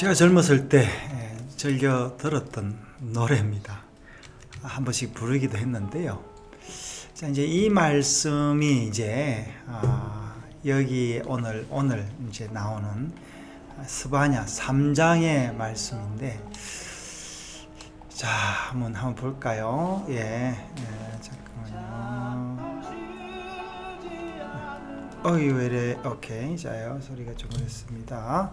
제가 젊었을 때 에, 즐겨 들었던 노래입니다. 한 번씩 부르기도 했는데요. 자, 이제 이 말씀이 이제 아, 여기 오늘 오늘 이제 나오는 스바냐 3장의 말씀인데 자, 한번 한번 볼까요? 예. 예, 잠깐만요. 어이 왜래? 오케이. 자요. 소리가 좀 그랬습니다.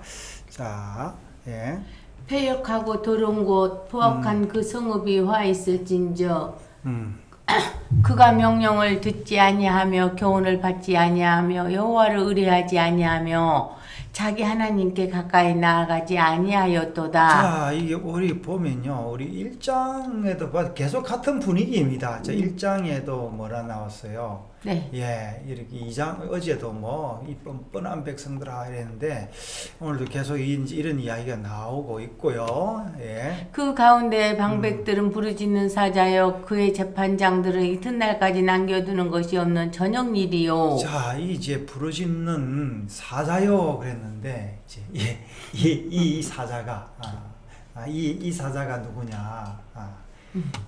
자, 예. 폐역하고 더러운 곳 포악한 그 성읍이 화 있을진저 음. 그가 명령을 듣지 아니하며 교훈을 받지 아니하며 여호와를 의뢰하지 아니하며 자기 하나님께 가까이 나아가지 아니하였도다. 자, 이게 우리 보면요. 우리 1장에도 봐 계속 같은 분위기입니다. 저 1장에도 뭐라 나왔어요? 네. 예, 이렇게 2장 어제도 뭐이 뻔뻔한 백성들아 이랬는데 오늘도 계속 이- 이런 이야기가 나오고 있고요. 예. 그 가운데 방백들은 부르짖는 사자여 그의 재판장들은 이튿날까지 남겨두는 것이 없는 저녁 일이요. 자, 이 이제 부르짖는 사자요 그랬는데 이제 예, 이, 이, 이 사자가 아, 아, 이, 이 사자가 누구냐? 아,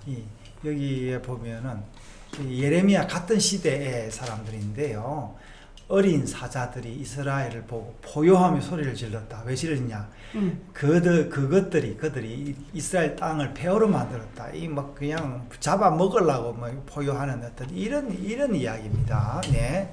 이 여기에 보면은 이 예레미야 같은 시대의 사람들인데요. 어린 사자들이 이스라엘을 보고 포효하며 소리를 질렀다. 왜 질렀냐? 음. 그들 그것들이 그들이 이스라엘 땅을 폐허로 만들었다. 이뭐 그냥 잡아 먹으려고 뭐 포효하는 어떤 이런 이런 이야기입니다. 네.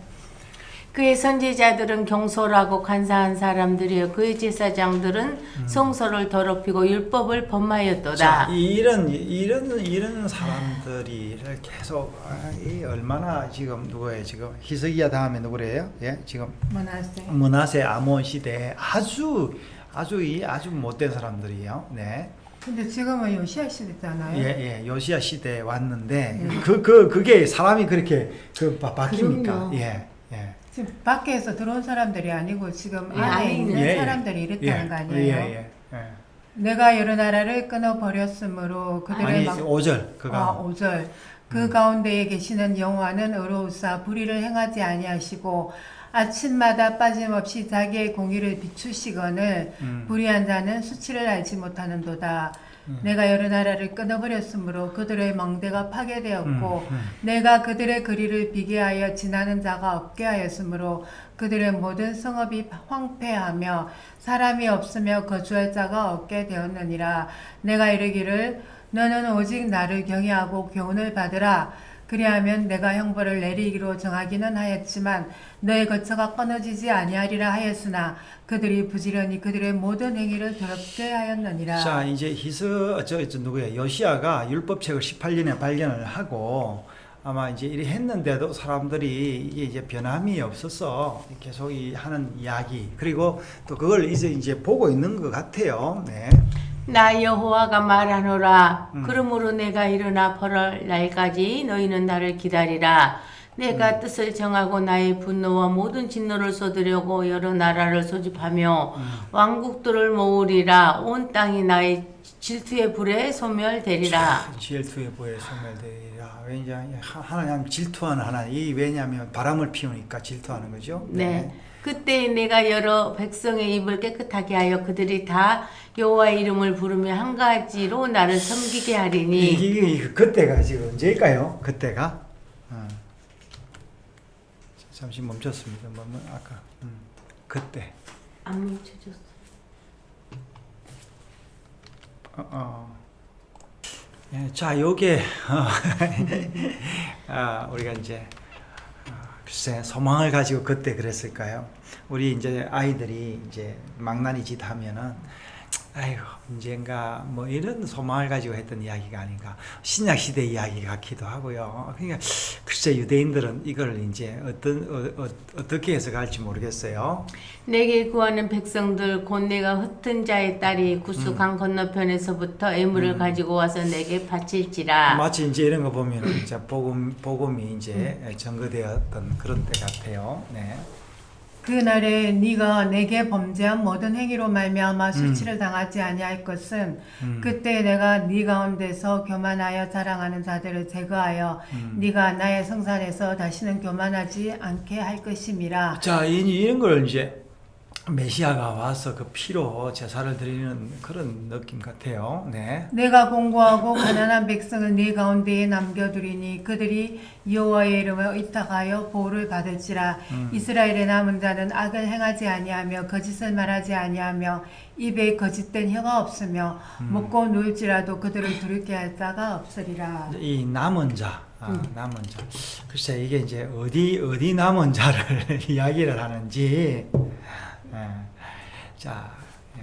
그의 선지자들은 경솔하고 간사한 사람들이요 그의 제사장들은 성소를 더럽히고 율법을 자, 범하였도다. 이- 이런 이런 이런 사람들이 계속 아, 이 얼마나 지금 누구예요? 지금 히스기야 다음에 누구래요? 예, 지금 문하세. 문하세 아몬 시대에 아주 아주 이 아주 못된 사람들이에요. 네. 근데 지금은 요시아 시대잖아요. 예, 예, 요시아 시대에 왔는데 그그 그, 게 사람이 그렇게 그 바, 바뀝니까? 그럼요. 예, 예. 지금 밖에서 들어온 사람들이 아니고 지금 예, 안에 있는 예, 예. 사람들이 이랬다는 예, 거 아니에요? 예, 예, 예. 내가 여러 나라를 끊어 버렸으므로 그들의 아니 막 오절 그가 아, 5절 그 가운데에 계시는 여호와는 의로우사 불의를 행하지 아니하시고 아침마다 빠짐없이 자기의 공의를 비추시거늘 음. 불의한 자는 수치를 알지 못하는도다. 음. 내가 여러 나라를 끊어버렸으므로 그들의 망대가 파괴되었고 음, 음. 내가 그들의 거리를 비게 하여 지나는 자가 없게 하였으므로 그들의 모든 성읍이 황폐하며 사람이 없으며 거주할 자가 없게 되었느니라 내가 이르기를 너는 오직 나를 경외하고 교훈을 받으라 그리하면 내가 형벌을 내리기로 정하기는 하였지만 너의 거처가 끊어지지 아니하리라 하였으나 그들이 부지런히 그들의 모든 행위를 더럽게 하였느니라 자 이제 히스 저, 저 누구야 요시아가 율법책을 18년에 발견을 하고 아마 이제 이리 했는데도 사람들이 이게 이제 변함이 없어서 계속 이 하는 이야기 그리고 또 그걸 이제 이제 보고 있는 것 같아요. 네. 나 여호와가 말하노라. 음. 그러므로 내가 일어나 벌할 날까지 너희는 나를 기다리라. 내가 뜻을 정하고 나의 분노와 모든 진노를 쏟으려고 여러 나라를 소집하며 왕국들을 모으리라. 온 땅이 나의 질투의 불에 소멸되리라. 질투의 보에 소멸되리라. 왜냐 하- 하나님 질투하는 하나님. 이 왜냐하면 바람을 피우니까 질투하는 거죠. 네. 그때 내가 여러 백성의 입을 깨끗하게 하여 그들이 다 여호와의 이름을 부르며 한 가지로 나를 섬기게 하리니 이게, 그때가 지금 언제일까요? 그때가 어. 잠시 멈췄습니다. 뭐, 뭐 아까 음. 그때 안 멈춰졌어. 어, 어. 예, 자 요게 어, 아, 우리가 이제 어, 글쎄 소망을 가지고 그때 그랬을까요? 우리 이제 아이들이 이제 망나니 짓 하면은 아이고 언젠가 뭐 이런 소망을 가지고 했던 이야기가 아닌가 신약 시대 이야기 같기도 하고요. 그러니까 글쎄 유대인들은 이걸 이제 어떤 어, 어, 어떻게 해석할지 모르겠어요. 내게 구하는 백성들 곧 내가 흩은 자의 딸이 구수 강 건너편에서부터 애물을 가지고 와서 내게 바칠지라 마치 이제 이런 거 보면 이제 복음 복음이 이제 음. 전거되었던 그런 때 같아요. 네. 그날에 네가 내게 범죄한 모든 행위로 말미암아 수치를 당하지 아니할 것은 음. 그때 내가 네 가운데서 교만하여 자랑하는 자들을 제거하여 음. 네가 나의 성산에서 다시는 교만하지 않게 할 것임이라 자, 이, 이런 걸 이제 메시아가 와서 그 피로 제사를 드리는 그런 느낌 같아요. 네. 내가 공고하고 가난한 백성을 네 가운데에 남겨두리니 그들이 여호와의 이름을 의탁하여 보호를 받을지라 이스라엘의 남은 자는 악을 행하지 아니하며 거짓을 말하지 아니하며 입에 거짓된 혀가 없으며 먹고 누울지라도 그들을 두렵게 할 자가 없으리라 이 남은 자, 아, 남은 자. 글쎄 이게 이제 어디 어디 남은 자를 이야기를 하는지. 예. 자, 예.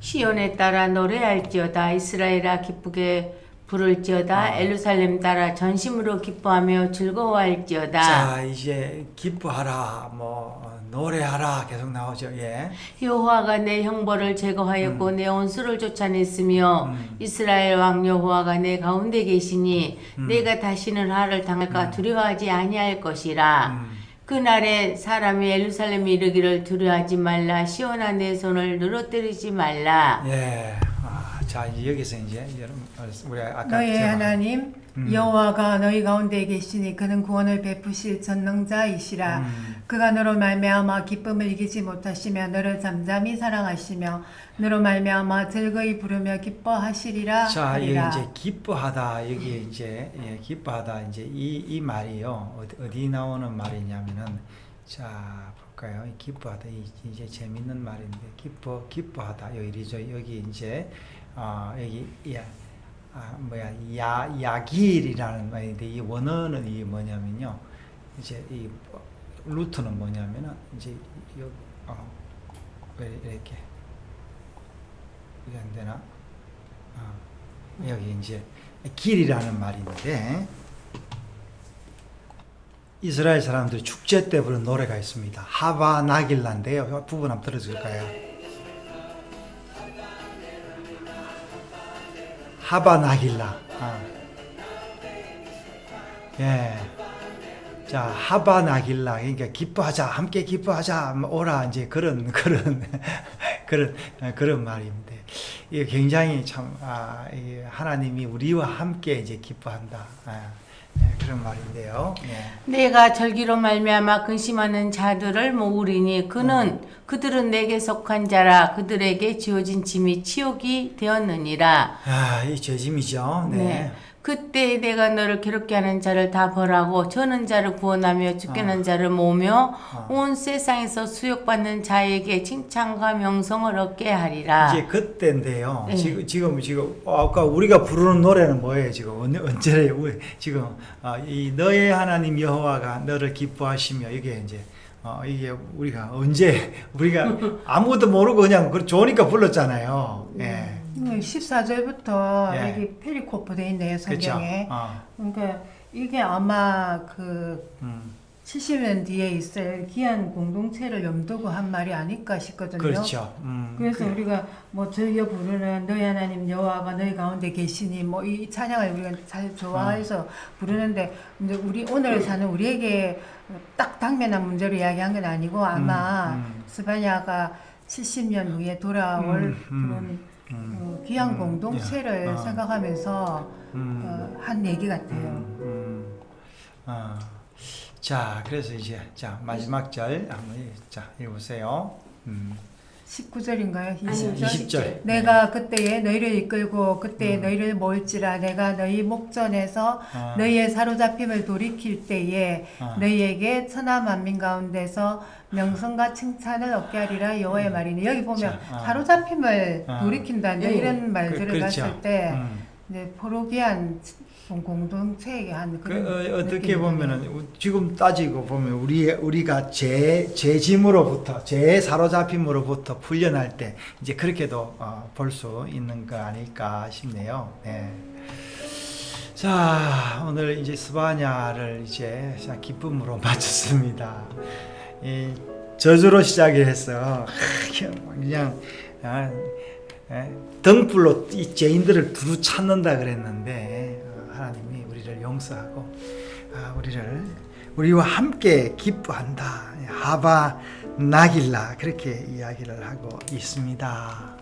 시온에 따라 노래할지어다 이스라엘아 기쁘게 부를지어다 아. 엘루살렘 따라 전심으로 기뻐하며 즐거워할지어다 자 이제 기뻐하라, 뭐 어, 노래하라 계속 나오죠. 예. 여호와가 내 형벌을 제거하였고 내 온수를 쫓아냈으며 음. 이스라엘 왕 여호와가 내 가운데 계시니 음. 내가 다시는 하를 당할까 두려워하지 아니할 것이라 음. 그날에 사람이 엘루살렘에 이르기를 두려워하지 말라 시온아 내 손을 늘어뜨리지 말라 예. 아, 자 이제 여기서 이제 여러분 어, 우리 아까 너희의 제가- 하나님 음. 여호와가 너희 가운데 계시니 그는 구원을 베푸실 전능자이시라. 음. 그가 너로 말미암아 기쁨을 이기지 못하시며 너를 잠잠히 사랑하시며 너로 말미암아 즐거이 부르며 기뻐하시리라 자, 여기 이제 기뻐하다. 여기 이제 예, 기뻐하다. 이제 이 이 말이요. 어디, 어디 나오는 말이냐면은 자 볼까요? 이 기뻐하다. 이, 이제 재밌는 말인데 기뻐 기뻐하다. 여기죠 여기 이제 아 여기 야 아, 뭐야 야 야길이라는 말인데 이 원어는 이 뭐냐면요 이제 이 루트는 뭐냐면은 이제 요 어, 왜 이렇게 이게 안 되나? 어, 여기 이제 길이라는 말인데 이스라엘 사람들이 축제 때 부르는 노래가 있습니다. 하바 나길라인데요. 부분 한번 들어줄 까요? 하바 나길라. 어. 예. 자, 하바 나길라. 그러니까 기뻐하자. 함께 기뻐하자. 뭐 오라. 이제 그런 그런 그런 어, 그런 말인데 이게 굉장히 참 아, 하나님이 우리와 함께 이제 기뻐한다. 아, 예, 그런 말인데요. 예. 내가 절기로 말미암아 근심하는 자들을 모으리니 그는 그들은 내게 속한 자라 그들에게 지어진 짐이 치욕이 되었느니라 아, 이 죄짐이죠. 네. 네. 그때 내가 너를 괴롭게 하는 자를 다 벌하고 저는 자를 구원하며 죽게는 아. 자를 모으며 아. 온 세상에서 수욕받는 자에게 칭찬과 명성을 얻게 하리라. 이제 그때인데요. 네. 지금 지금 지금 어, 아까 우리가 부르는 노래는 뭐예요? 지금 언제 언제래요? 우리 지금 어, 이 너의 하나님 여호와가 너를 기뻐하시며 이게 이제 어, 이게 우리가 언제 우리가 아무것도 모르고 그냥 그 좋으니까 불렀잖아요. 예. 14절부터 예. 여기 페리코프 돼 있네요. 성경에 어. 그러니까 이게 아마 그 음. 70년 뒤에 있을 귀한 공동체를 염두고 한 말이 아닐까 싶거든요. 그렇죠. 음. 그래서 우리가 뭐 즐겨 부르는 너희 하나님 여호와가 너희 가운데 계시니 뭐 이 찬양을 우리가 잘 좋아해서 부르는데 이제 우리 오늘 사는 우리에게 딱 당면한 문제로 이야기한 건 아니고 아마 음, 음. 스바냐가 70년 후에 돌아올 음, 음, 그런 음. 어, 귀한 음, 공동체를 야, 어. 생각하면서 음. 어, 한 얘기 같아요. 음, 음. 어. 자, 그래서 이제 자 마지막 절 한번 읽- 자 읽어보세요. 음. 19절인가요? 아니요, 20절? 20절. 내가 그때에 너희를 이끌고 그때에 음. 너희를 모을지라 내가 너희 목전에서 어. 너희의 사로잡힘을 돌이킬 때에 어. 너희에게 천하 만민 가운데서 명성과 칭찬을 얻게 하리라 여호와의 말이니 여기 보면 자, 어. 사로잡힘을 어. 돌이킨다 이제 예. 이런 말들을 그, 그렇죠. 봤을 때 음. 포로기한 공동체에게 한 그, 그런 어, 어떻게 보면은 우- 지금 따지고 보면 우리 우리가 제 제짐으로부터 제 사로잡힘으로부터 풀려날 때 이제 그렇게도 어, 볼수 있는 거 아닐까 싶네요. 네. 자 오늘 이제 스바냐를 이제 자, 기쁨으로 마쳤습니다. 이 저주로 시작해서 그냥 아, 에, 등불로 이 죄인들을 두루 찾는다 그랬는데 용서하고 아, 우리를 우리와 함께 기뻐한다 하바 나길라 그렇게 이야기를 하고 있습니다.